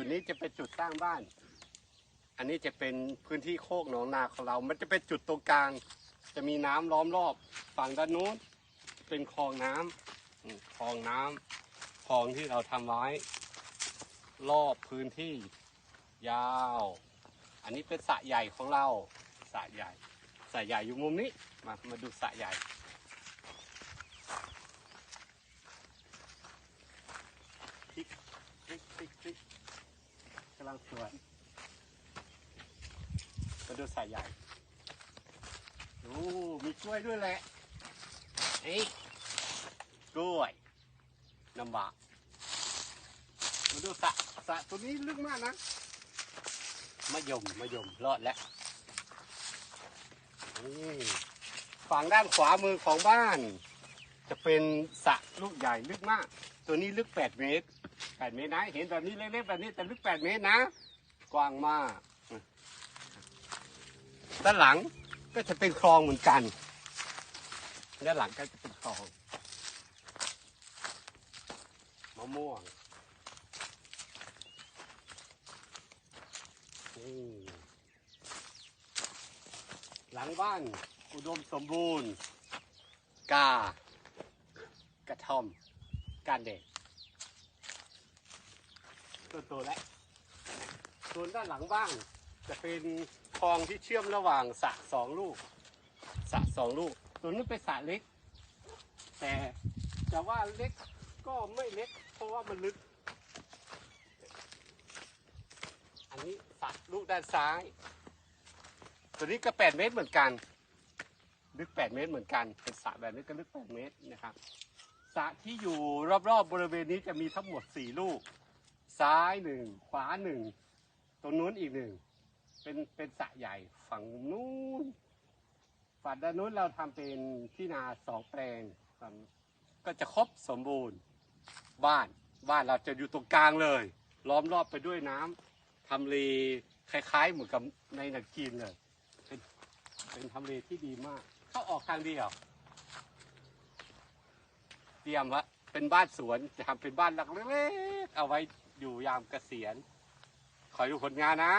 จุดนี้จะเป็นจุดสร้างบ้าน อันนี้จะเป็นพื้นที่โคกหนองนาของเรา มันจะเป็นจุดตรงกลาง จะมีน้ำล้อมรอบฝั่งด้านนู้นเป็นคลองน้ำอืมคลองน้ำคลองที่เราทำไว้ รอบพื้นที่ยาว อันนี้เป็นสระใหญ่ของเราสระใหญ่สระใหญ่อยู่มุมนี้มามาดูสระใหญ่ พริกพริกพริกพริกกำ ลังสวยมาดูสายใหญ่โอ้มีกล้วยด้วยแหละเฮ้ยกล้วยน้ำบากมาดูสระสระตัวนี้ลึกมากนะมะยมมะยมรอดแล้วนี่ฝั่งด้านขวามือของบ้าน จะเป็นสระลูกใหญ่ลึกมาก ตัวนี้ลึก 8 เมตร 8 เมตรนะ เห็นแบบนี้เล็กๆแบบนี้แต่ลึก 8 เมตรนะ กว้างมากด้านหลังก็จะเป็นคลองเหมือนกันด้านหลังก็จะเป็นคลองมะม่วงหลังบ้านอุดมสมบูรณ์ กา กระท่อมการเด็กตัวโตแล้วส่วนด้านหลังบ้านจะเป็นคลองที่เชื่อมระหว่างสระสองลูกสระสองลูกตัวนู้เป็นสระเล็ก แต่จะว่าเล็กก็ไม่เล็ก เพราะว่ามันลึก อันนี้สระลูกด้านซ้าย ตัวนี้ก็แปดเมตรเหมือนกัน ลึกแปดเมตรเหมือนกัน เป็นสระแบบนี้ก็ลึกแปดเมตรนะครับ ระที่อยู่รอบๆบริเวณนี้จะมีทั้งหมดสี่ลูก ซ้ายหนึ่งขวาหนึ่งตรงนู้นอีกหนึ่งเป็นเป็นสระใหญ่ฝั่งนู้นฝั่งด้านนู้นเราทำเป็นที่นาสองแปลงก็จะครบสมบูรณ์ บ้านบ้านเราจะอยู่ตรงกลางเลย ล้อมรอบไปด้วยน้ำทำเลคล้ายๆเหมือนกับในหนังจีนเลย เป็นเป็นทำเลที่ดีมาก เข้าออกทางเดียว รียมว่าเป็นบ้านสวนจะทำเป็นบ้านหลังเล็กๆเอาไว้อยู่ยามเกษียณขอดูผลงานนะ